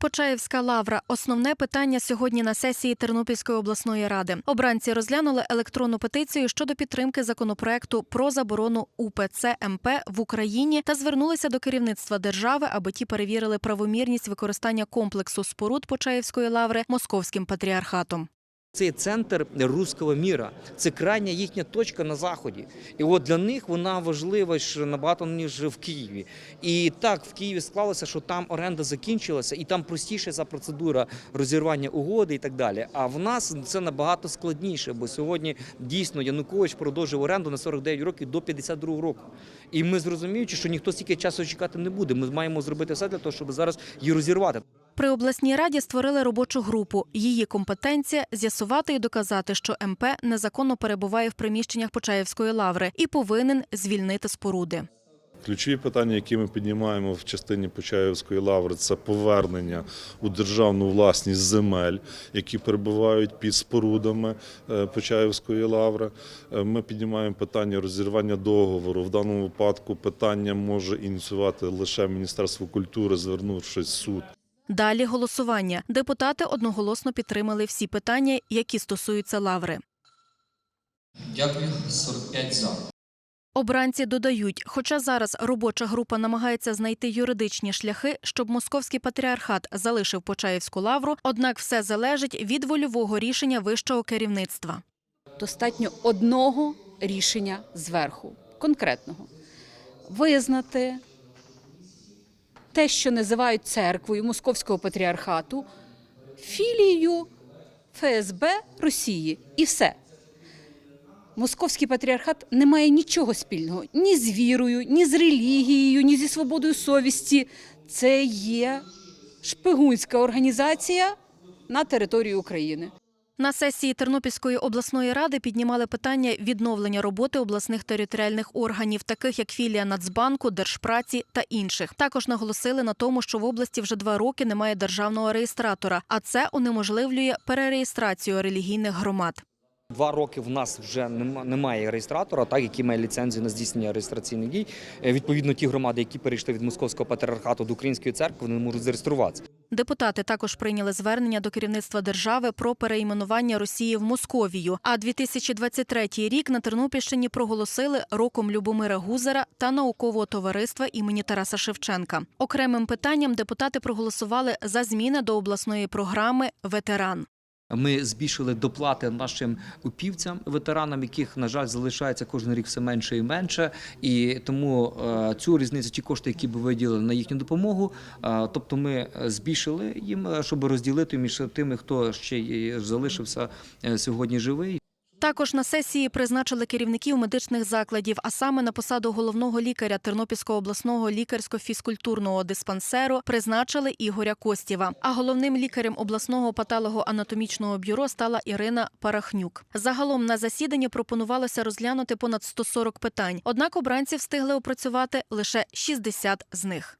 Почаївська лавра основне питання сьогодні на сесії Тернопільської обласної ради. Обранці розглянули електронну петицію щодо підтримки законопроекту про заборону УПЦ МП в Україні та звернулися до керівництва держави, аби ті перевірили правомірність використання комплексу споруд Почаївської лаври московським патріархатом. Це центр руського міра, це крайня їхня точка на заході. І от для них вона важлива ж набагато ніж в Києві. І так в Києві склалося, що там оренда закінчилася, і там простіша ця процедура розірвання угоди і так далі. А в нас це набагато складніше, бо сьогодні дійсно Янукович продовжив оренду на 49 років до 52 року. І ми зрозуміючи, що ніхто стільки часу чекати не буде. Ми маємо зробити все для того, щоб зараз її розірвати. При обласній раді створили робочу групу. Її компетенція з'ясувати і доказати, що МП незаконно перебуває в приміщеннях Почаївської лаври і повинен звільнити споруди. Ключові питання, які ми піднімаємо в частині Почаївської лаври, це повернення у державну власність земель, які перебувають під спорудами е, Почаївської лаври. Е, Ми піднімаємо питання розірвання договору. В даному випадку питання може ініціювати лише Міністерство культури, звернувшись в суд. Далі голосування. Депутати одноголосно підтримали всі питання, які стосуються лаври. Дякую, 45 за. Обранці додають, хоча зараз робоча група намагається знайти юридичні шляхи, щоб московський патріархат залишив Почаївську лавру, однак все залежить від вольового рішення вищого керівництва. достатньо одного рішення зверху, конкретного. Визнати те, що називають церквою Московського патріархату, філією ФСБ Росії. І все. Московський патріархат не має нічого спільного ні з вірою, ні з релігією, ні зі свободою совісті. Це є шпигунська організація на території України. На сесії Тернопільської обласної ради піднімали питання відновлення роботи обласних територіальних органів, таких як філія Нацбанку, Держпраці та інших. Також наголосили на тому, що в області вже два роки немає державного реєстратора, а це унеможливлює перереєстрацію релігійних громад. Два роки в нас вже нема- немає реєстратора, так який має ліцензію на здійснення реєстраційних дій. Е, Відповідно, ті громади, які перейшли від московського патріархату до української церкви, вони не можуть зареєструватися. Депутати також прийняли звернення до керівництва держави про переіменування Росії в Московію. А 2023 рік на Тернопільщині проголосили роком Любомира Гузера та наукового товариства імені Тараса Шевченка. Окремим питанням депутати проголосували за зміни до обласної програми Ветеран. Ми збільшили доплати нашим упівцям, ветеранам, яких на жаль залишається кожен рік все менше і менше. І тому е, цю різницю, ті кошти, які б виділили на їхню допомогу, е, тобто ми збільшили їм, е, щоб розділити між тими, хто ще залишився сьогодні живий. Також на сесії призначили керівників медичних закладів, а саме на посаду головного лікаря Тернопільського обласного лікарсько-фізкультурного диспансеру призначили Ігоря Костєва. А головним лікарем обласного патологоанатомічного бюро стала Ірина Парахнюк. Загалом на засіданні пропонувалося розглянути понад 140 питань. Однак обранці встигли опрацювати лише 60 з них.